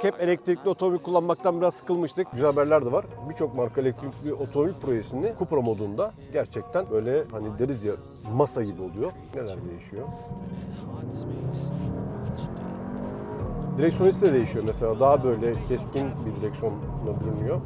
Artık hep elektrikli otomobil kullanmaktan biraz sıkılmıştık. Güzel haberler de var. Birçok marka elektrikli otomobil projesini Cupra modunda gerçekten böyle hani deriz ya masa gibi oluyor. Neler değişiyor? Direksiyon de değişiyor mesela. Daha böyle keskin bir direksiyonla bürünüyor.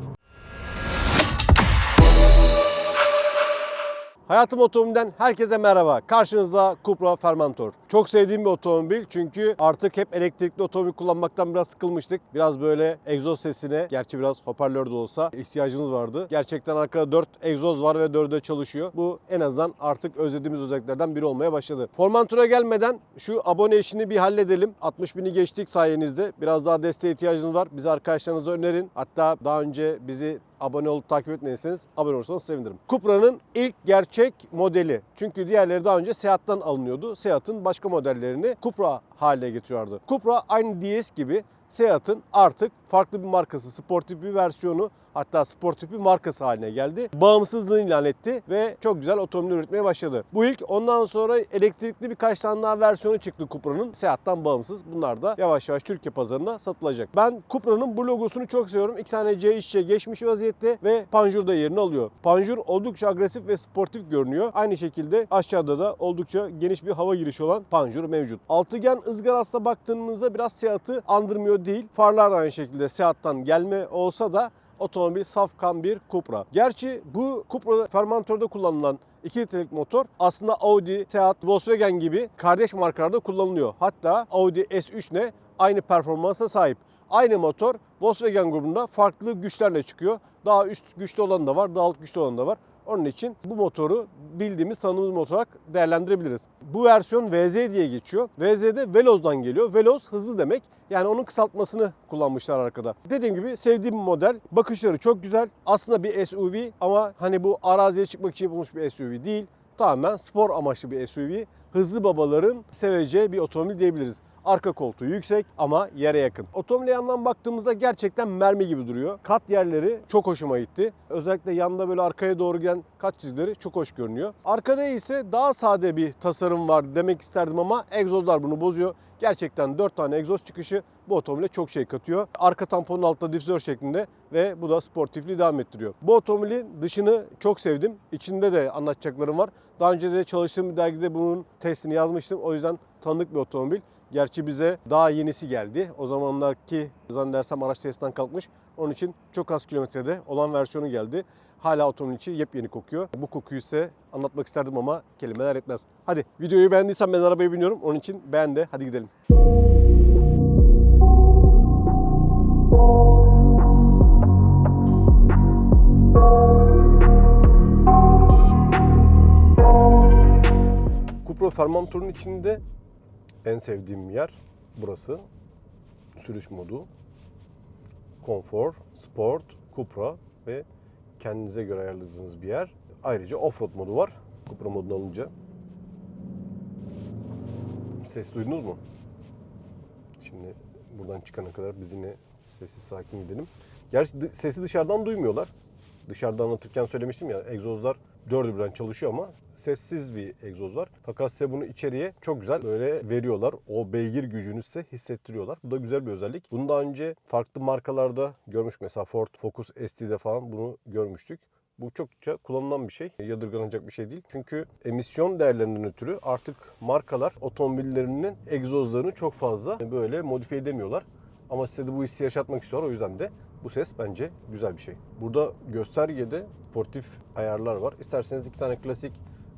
Hayatım Otomobil'den herkese merhaba. Karşınızda Cupra Fermentor. Çok sevdiğim bir otomobil çünkü artık hep elektrikli otomobil kullanmaktan biraz sıkılmıştık. Biraz böyle egzoz sesine, gerçi biraz hoparlör de olsa ihtiyacımız vardı. Gerçekten arkada 4 egzoz var ve 4'ü de çalışıyor. Bu en azından artık özlediğimiz özelliklerden biri olmaya başladı. Formantor'a gelmeden şu abone işini bir halledelim. 60 bini geçtik sayenizde. Biraz daha desteğe ihtiyacınız var. Bizi arkadaşlarınıza önerin. Hatta daha önce bizi abone olup takip etmediyseniz abone olursanız sevinirim. Cupra'nın ilk gerçek modeli. Çünkü diğerleri daha önce Seat'tan alınıyordu. Seat'ın başka modellerini Cupra haline getiriyordu. Cupra aynı DS gibi Seat'ın artık farklı bir markası, sportif bir versiyonu hatta sportif bir markası haline geldi. Bağımsızlığını ilan etti ve çok güzel otomobil üretmeye başladı. Bu ilk ondan sonra elektrikli birkaç tane daha versiyonu çıktı Cupra'nın. Seat'tan bağımsız. Bunlar da yavaş yavaş Türkiye pazarında satılacak. Ben Cupra'nın bu logosunu çok seviyorum. İki tane C iç içe geçmiş vaziyette ve panjur da yerini alıyor. Panjur oldukça agresif ve sportif görünüyor. Aynı şekilde aşağıda da oldukça geniş bir hava girişi olan panjur mevcut. Altıgen ızgarasına baktığınızda biraz Seat'ı andırmıyor değil. Farlar da aynı şekilde Seat'tan gelme olsa da otomobil safkan bir Cupra. Gerçi bu Cupra fermentörde kullanılan 2 litrelik motor aslında Audi, Seat, Volkswagen gibi kardeş markalarda kullanılıyor. Hatta Audi S3 ne aynı performansa sahip. Aynı motor Volkswagen grubunda farklı güçlerle çıkıyor. Daha üst güçlü olan da var, daha alt güçlü olan da var. Onun için bu motoru bildiğimiz tanıdığımız motor olarak değerlendirebiliriz. Bu versiyon VZ diye geçiyor. VZ'de Veloz'dan geliyor. Veloz hızlı demek. Yani onun kısaltmasını kullanmışlar arkada. Dediğim gibi sevdiğim bir model. Bakışları çok güzel. Aslında bir SUV ama hani bu araziye çıkmak için yapılmış bir SUV değil. Tamamen spor amaçlı bir SUV. Hızlı babaların seveceği bir otomobil diyebiliriz. Arka koltuğu yüksek ama yere yakın. Otomobile yandan baktığımızda gerçekten mermi gibi duruyor. Kat yerleri çok hoşuma gitti. Özellikle yanda böyle arkaya doğru gelen kat çizgileri çok hoş görünüyor. Arkada ise daha sade bir tasarım var demek isterdim ama egzozlar bunu bozuyor. Gerçekten 4 tane egzoz çıkışı bu otomobile çok şey katıyor. Arka tamponun altında difüzör şeklinde ve bu da sportifliği devam ettiriyor. Bu otomobilin dışını çok sevdim. İçinde de anlatacaklarım var. Daha önce de çalıştığım bir dergide bunun testini yazmıştım. O yüzden tanıdık bir otomobil. Gerçi bize daha yenisi geldi. O zamanlarki zannedersem araç testten kalkmış. Onun için çok az kilometrede olan versiyonu geldi. Hala otomobil içi yepyeni kokuyor. Bu kokuyu ise anlatmak isterdim ama kelimeler etmez. Hadi videoyu beğendiysen ben arabaya biniyorum. Onun için beğen de hadi gidelim. Cupra Fermentor'un içinde en sevdiğim yer burası. Sürüş modu, konfor, sport, Cupra ve kendinize göre ayarladığınız bir yer. Ayrıca offroad modu var. Cupra modunu alınca. Ses duydunuz mu? Şimdi buradan çıkana kadar biz sessiz sakin gidelim. Gerçi sesi dışarıdan duymuyorlar. Dışarıda anlatırken söylemiştim ya egzozlar dördü birden çalışıyor ama sessiz bir egzoz var. Fakat size bunu içeriye çok güzel böyle veriyorlar. O beygir gücünü size hissettiriyorlar. Bu da güzel bir özellik. Bunu daha önce farklı markalarda görmüş. Mesela Ford Focus ST'de falan bunu görmüştük. Bu çokça kullanılan bir şey. Yadırganacak bir şey değil. Çünkü emisyon değerlerinden ötürü artık markalar otomobillerinin egzozlarını çok fazla böyle modifiye edemiyorlar. Ama size de bu hissi yaşatmak istiyorlar. O yüzden de bu ses bence güzel bir şey. Burada göstergede sportif ayarlar var. İsterseniz iki tane klasik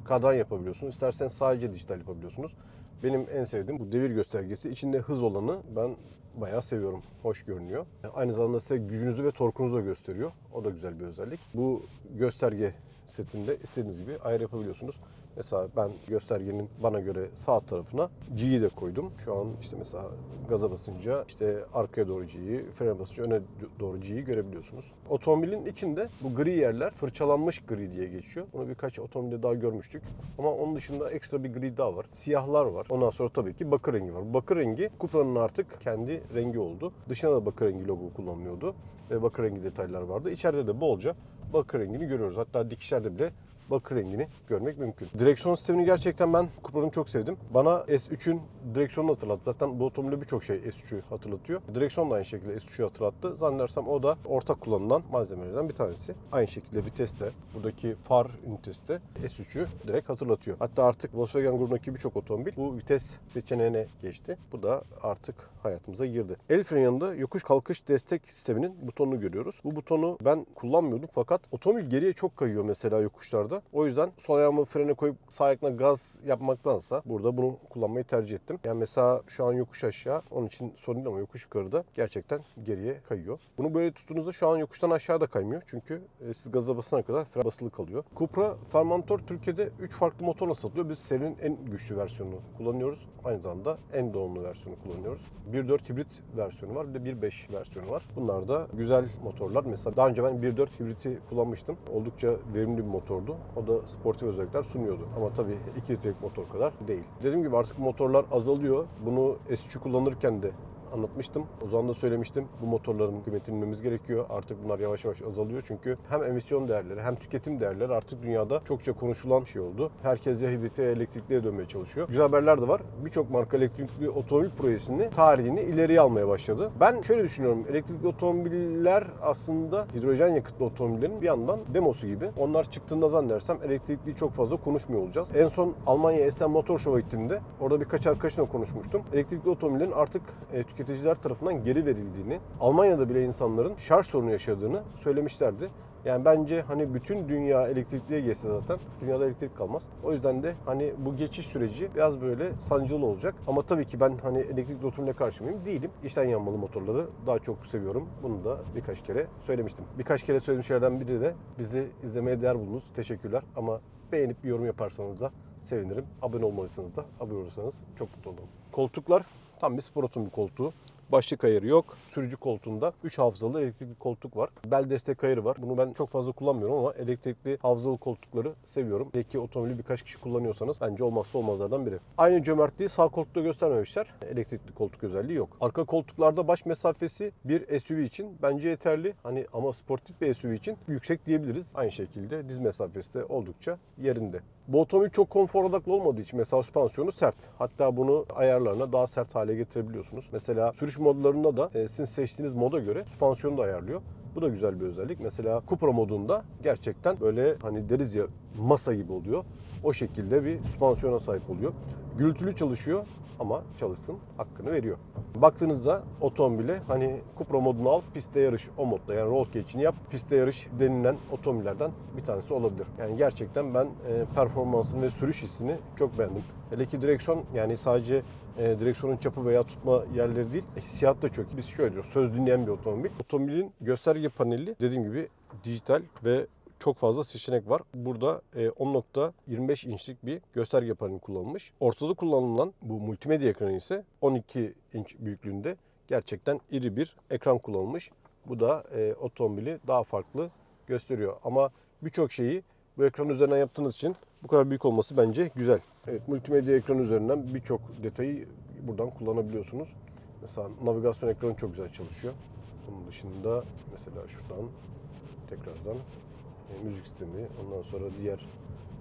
kadran yapabiliyorsunuz. İsterseniz sadece dijital yapabiliyorsunuz. Benim en sevdiğim bu devir göstergesi. İçinde hız olanı ben bayağı seviyorum. Hoş görünüyor. Aynı zamanda size gücünüzü ve torkunuzu da gösteriyor. O da güzel bir özellik. Bu gösterge setinde istediğiniz gibi ayar yapabiliyorsunuz. Mesela ben göstergenin bana göre sağ tarafına G'yi de koydum. Şu an işte mesela gaza basınca işte arkaya doğru G'yi, frene basınca öne doğru G'yi görebiliyorsunuz. Otomobilin içinde bu gri yerler fırçalanmış gri diye geçiyor. Bunu birkaç otomobilde daha görmüştük. Ama onun dışında ekstra bir gri daha var. Siyahlar var. Ondan sonra tabii ki bakır rengi var. Bakır rengi Cupra'nın artık kendi rengi oldu. Dışına da bakır rengi logo kullanılıyordu. Ve bakır rengi detaylar vardı. İçeride de bolca bakır rengini görüyoruz. Hatta dikişlerde bile bakır rengini görmek mümkün. Direksiyon sistemini gerçekten ben Cupra'nın çok sevdim. Bana S3'ün direksiyonunu hatırlattı. Zaten bu otomobilde birçok şey S3'ü hatırlatıyor. Direksiyon da aynı şekilde S3'ü hatırlattı. Zannedersem o da ortak kullanılan malzemelerden bir tanesi. Aynı şekilde vites de, buradaki far ünitesi de S3'ü direkt hatırlatıyor. Hatta artık Volkswagen grubundaki birçok otomobil bu vites seçeneğine geçti. Bu da artık hayatımıza girdi. El freni yanında yokuş kalkış destek sisteminin butonunu görüyoruz. Bu butonu ben kullanmıyordum fakat otomobil geriye çok kayıyor mesela yokuşlarda. O yüzden sol ayağımı frene koyup sağ ayakla gaz yapmaktansa burada bunu kullanmayı tercih ettim. Yani mesela şu an yokuş aşağı onun için sorun değil ama yokuş yukarıda gerçekten geriye kayıyor. Bunu böyle tuttuğunuzda şu an yokuştan aşağı da kaymıyor. Çünkü e, siz gaza basana kadar fren basılı kalıyor. Cupra Fermantor Türkiye'de 3 farklı motorla satılıyor. Biz serinin en güçlü versiyonunu kullanıyoruz. Aynı zamanda en donanımlı versiyonu kullanıyoruz. 1.4 hibrit versiyonu var bir de 1.5 versiyonu var. Bunlar da güzel motorlar. Mesela daha önce ben 1.4 hibriti kullanmıştım. Oldukça verimli bir motordu. O da sportif özellikler sunuyordu. Ama tabii 2 litrelik motor kadar değil. Dediğim gibi artık motorlar azalıyor. Bunu S3'ü kullanırken de anlatmıştım. O zaman da söylemiştim. Bu motorların kıymetini bilmemiz gerekiyor. Artık bunlar yavaş yavaş azalıyor. Çünkü hem emisyon değerleri hem tüketim değerleri artık dünyada çokça konuşulan bir şey oldu. Herkes ya hibrite ya elektrikliye dönmeye çalışıyor. Güzel haberler de var. Birçok marka elektrikli otomobil projesini, tarihini ileriye almaya başladı. Ben şöyle düşünüyorum. Elektrikli otomobiller aslında hidrojen yakıtlı otomobillerin bir yandan demosu gibi. Onlar çıktığında zannedersem elektrikli çok fazla konuşmuyor olacağız. En son Almanya Essen Motor Show'a gittiğimde orada birkaç arkadaşımla konuşmuştum. Elektrikli otomobillerin artık e, tüketiciler tarafından geri verildiğini, Almanya'da bile insanların şarj sorunu yaşadığını söylemişlerdi. Yani bence hani bütün dünya elektrikliye geçse zaten dünyada elektrik kalmaz. O yüzden de hani bu geçiş süreci biraz böyle sancılı olacak. Ama tabii ki ben hani elektrikli otomobile karşı mıyım? Değilim. İçten yanmalı motorları daha çok seviyorum. Bunu da birkaç kere söylemiştim. Birkaç kere söylediğim şeylerden biri de bizi izlemeye değer buldunuz. Teşekkürler. Ama beğenip bir yorum yaparsanız da sevinirim. Abone olmalıysanız da abone olursanız çok mutlu olurum. Koltuklar tam bir spor otomobil koltuğu. Başlık ayarı yok. Sürücü koltuğunda 3 hafızalı elektrikli koltuk var. Bel destek ayarı var. Bunu ben çok fazla kullanmıyorum ama elektrikli hafızalı koltukları seviyorum. Belki otomobili birkaç kişi kullanıyorsanız bence olmazsa olmazlardan biri. Aynı cömertliği sağ koltukta göstermemişler. Elektrikli koltuk özelliği yok. Arka koltuklarda baş mesafesi bir SUV için bence yeterli. Hani ama sportif bir SUV için yüksek diyebiliriz. Aynı şekilde diz mesafesi de oldukça yerinde. Bu otomobil çok konfor odaklı olmadığı için mesela süspansiyonu sert. Hatta bunu ayarlarına daha sert hale getirebiliyorsunuz. Mesela sürüş modlarında da e, sizin seçtiğiniz moda göre süspansiyonu da ayarlıyor. Bu da güzel bir özellik. Mesela Cupra modunda gerçekten böyle hani deriz ya masa gibi oluyor. O şekilde bir süspansiyona sahip oluyor. Gürültülü çalışıyor ama çalışsın hakkını veriyor. Baktığınızda otomobile hani Cupra modunu al pistte yarış o modda yani road geçini yap pistte yarış denilen otomobillerden bir tanesi olabilir. Yani gerçekten ben e, performansını ve sürüş hissini çok beğendim. Hele ki direksiyon yani sadece e, direksiyonun çapı veya tutma yerleri değil hissiyat da çok. Biz şöyle diyoruz söz dinleyen bir otomobil. Otomobilin gösterge paneli dediğim gibi dijital ve çok fazla seçenek var. Burada e, 10.25 inçlik bir gösterge paneli kullanılmış. Ortada kullanılan bu multimedya ekranı ise 12 inç büyüklüğünde gerçekten iri bir ekran kullanılmış. Bu da e, otomobili daha farklı gösteriyor. Ama birçok şeyi bu ekran üzerinden yaptığınız için bu kadar büyük olması bence güzel. Evet, multimedya ekranı üzerinden birçok detayı buradan kullanabiliyorsunuz. Mesela navigasyon ekranı çok güzel çalışıyor. Bunun dışında mesela şuradan tekrardan e, müzik sistemi, ondan sonra diğer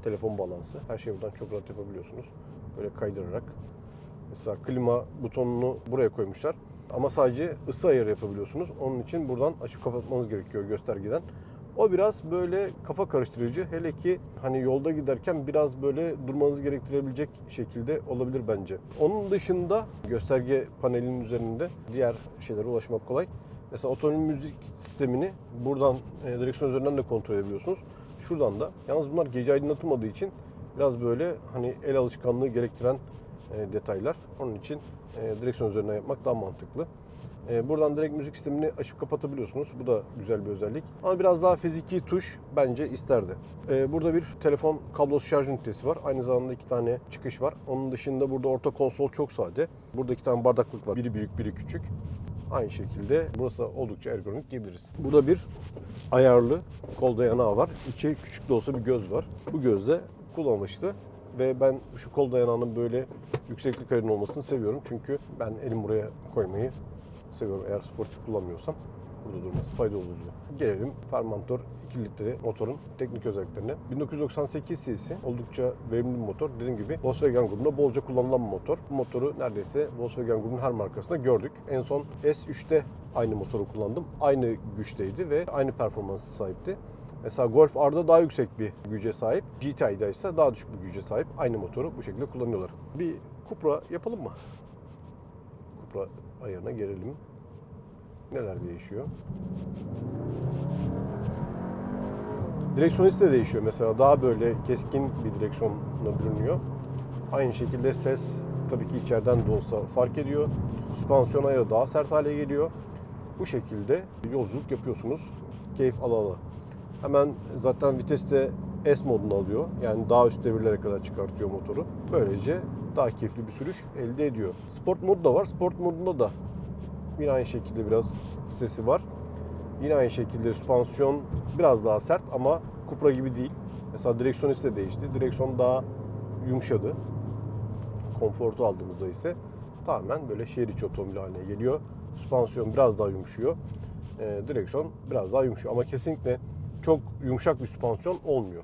telefon bağlantısı. Her şeyi buradan çok rahat yapabiliyorsunuz. Böyle kaydırarak. Mesela klima butonunu buraya koymuşlar. Ama sadece ısı ayarı yapabiliyorsunuz. Onun için buradan açıp kapatmanız gerekiyor göstergeden. O biraz böyle kafa karıştırıcı. Hele ki hani yolda giderken biraz böyle durmanızı gerektirebilecek şekilde olabilir bence. Onun dışında gösterge panelinin üzerinde diğer şeylere ulaşmak kolay. Mesela otomobil müzik sistemini buradan e, direksiyon üzerinden de kontrol edebiliyorsunuz. Şuradan da. Yalnız bunlar gece aydınlatılmadığı için biraz böyle hani el alışkanlığı gerektiren e, detaylar. Onun için e, direksiyon üzerinden yapmak daha mantıklı. E, buradan direkt müzik sistemini açıp kapatabiliyorsunuz. Bu da güzel bir özellik. Ama biraz daha fiziki tuş bence isterdi. E, burada bir telefon kablosuz şarj ünitesi var. Aynı zamanda iki tane çıkış var. Onun dışında burada orta konsol çok sade. Burada iki tane bardaklık var. Biri büyük, biri küçük. Aynı şekilde burası da oldukça ergonomik diyebiliriz. Burada bir ayarlı kol dayanağı var. İçi küçük de olsa bir göz var. Bu gözde kullanışlı ve ben şu kol dayanağının böyle yükseklik ayarının olmasını seviyorum. Çünkü ben elim buraya koymayı seviyorum eğer sportif kullanmıyorsam. Burada durması faydalı oluyor. Gelelim Fermantor 2 litre motorun teknik özelliklerine. 1998 cc oldukça verimli bir motor. Dediğim gibi Volkswagen grubunda bolca kullanılan bir motor. Bu motoru neredeyse Volkswagen grubunun her markasında gördük. En son S3'te aynı motoru kullandım. Aynı güçteydi ve aynı performansı sahipti. Mesela Golf R'da daha yüksek bir güce sahip. GTI'de ise daha düşük bir güce sahip. Aynı motoru bu şekilde kullanıyorlar. Bir Cupra yapalım mı? Cupra ayarına gelelim. Neler değişiyor? Direksiyonisti de değişiyor. Mesela daha böyle keskin bir direksiyonla bürünüyor. Aynı şekilde ses tabii ki içeriden de olsa fark ediyor. Süspansiyon ayarı daha sert hale geliyor. Bu şekilde yolculuk yapıyorsunuz. Keyif ala ala. Hemen zaten viteste S modunu alıyor. Yani daha üst devirlere kadar çıkartıyor motoru. Böylece daha keyifli bir sürüş elde ediyor. Sport modu da var. Sport modunda da yine aynı şekilde biraz sesi var. Yine aynı şekilde süspansiyon biraz daha sert ama Cupra gibi değil. Mesela direksiyon ise değişti. Direksiyon daha yumuşadı. Konfortu aldığımızda ise tamamen böyle şehir içi otomobil haline geliyor. Süspansiyon biraz daha yumuşuyor. Ee, direksiyon biraz daha yumuşuyor ama kesinlikle çok yumuşak bir süspansiyon olmuyor.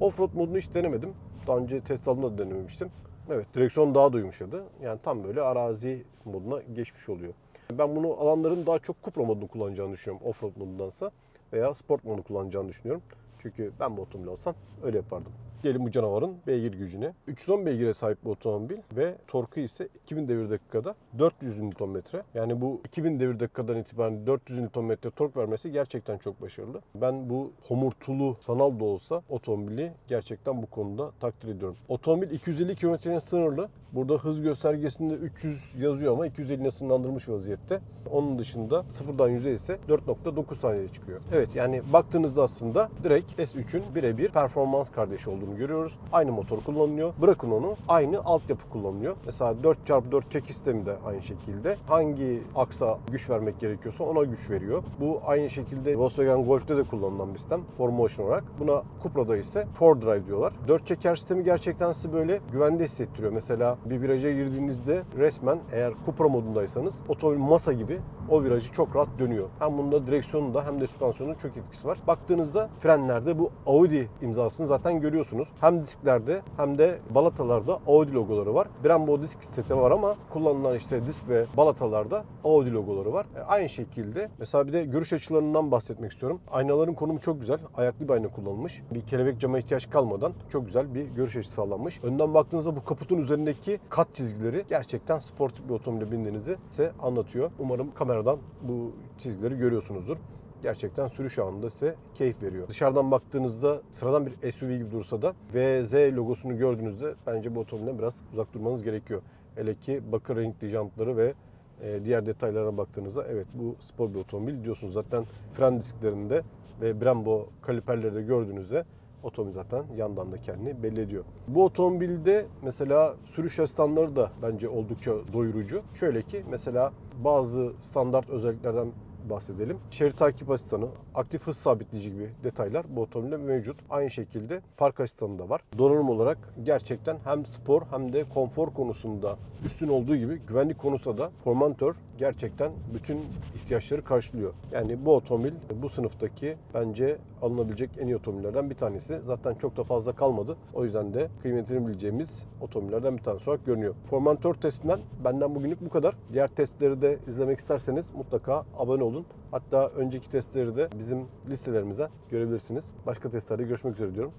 Offroad modunu hiç denemedim. Daha önce test aldığımda da denememiştim. Evet direksiyon daha da yumuşadı. Yani tam böyle arazi moduna geçmiş oluyor. Ben bunu alanların daha çok Cupra modunu kullanacağını düşünüyorum offroad modundansa veya sport modunu kullanacağını düşünüyorum. Çünkü ben bu otomobil olsam öyle yapardım. Gelin bu canavarın beygir gücüne. 310 beygire sahip bu otomobil ve torku ise 2000 devir dakikada 400 Nm. Yani bu 2000 devir dakikadan itibaren 400 Nm tork vermesi gerçekten çok başarılı. Ben bu homurtulu sanal da olsa otomobili gerçekten bu konuda takdir ediyorum. Otomobil 250 kilometrenin sınırlı. Burada hız göstergesinde 300 yazıyor ama 250'ne sınırlandırmış vaziyette. Onun dışında sıfırdan 100'e ise 4.9 saniyede çıkıyor. Evet yani baktığınızda aslında direkt S3'ün birebir performans kardeşi olduğunu görüyoruz. Aynı motor kullanılıyor. Bırakın onu aynı altyapı kullanılıyor. Mesela 4x4 çekiş sistemi de aynı şekilde. Hangi aksa güç vermek gerekiyorsa ona güç veriyor. Bu aynı şekilde Volkswagen Golf'te de kullanılan bir sistem. 4Motion olarak. Buna Cupra'da ise 4Drive diyorlar. 4 çeker sistemi gerçekten sizi böyle güvende hissettiriyor. Mesela bir viraja girdiğinizde resmen eğer Cupra modundaysanız otomobil masa gibi o virajı çok rahat dönüyor. Hem bunda direksiyonunda hem de süspansiyonun çok etkisi var. Baktığınızda frenlerde bu Audi imzasını zaten görüyorsunuz. Hem disklerde hem de balatalarda Audi logoları var. Brembo disk seti var ama kullanılan işte disk ve balatalarda Audi logoları var. E, aynı şekilde mesela bir de görüş açılarından bahsetmek istiyorum. Aynaların konumu çok güzel. Ayaklı bir ayna kullanılmış. Bir kelebek cama ihtiyaç kalmadan çok güzel bir görüş açısı sağlanmış. Önden baktığınızda bu kaputun üzerindeki kat çizgileri gerçekten sportif bir otomobile bindiğinizi size anlatıyor. Umarım kameradan bu çizgileri görüyorsunuzdur gerçekten sürüş anında size keyif veriyor. Dışarıdan baktığınızda sıradan bir SUV gibi dursa da VZ logosunu gördüğünüzde bence bu otomobilden biraz uzak durmanız gerekiyor. Hele ki bakır renkli jantları ve e, diğer detaylara baktığınızda evet bu spor bir otomobil diyorsunuz. Zaten fren disklerinde ve Brembo kaliperleri de gördüğünüzde otomobil zaten yandan da kendini belli ediyor. Bu otomobilde mesela sürüş asistanları da bence oldukça doyurucu. Şöyle ki mesela bazı standart özelliklerden bahsedelim. Şerit takip asistanı, aktif hız sabitleyici gibi detaylar bu otomobilde mevcut. Aynı şekilde park asistanı da var. Donanım olarak gerçekten hem spor hem de konfor konusunda üstün olduğu gibi güvenlik konusunda da Formentor gerçekten bütün ihtiyaçları karşılıyor. Yani bu otomobil bu sınıftaki bence alınabilecek en iyi otomobillerden bir tanesi. Zaten çok da fazla kalmadı. O yüzden de kıymetini bileceğimiz otomobillerden bir tanesi olarak görünüyor. Formentor testinden benden bugünlük bu kadar. Diğer testleri de izlemek isterseniz mutlaka abone olun. Hatta önceki testleri de bizim listelerimize görebilirsiniz. Başka testlerde görüşmek üzere diyorum.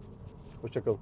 Hoşçakalın.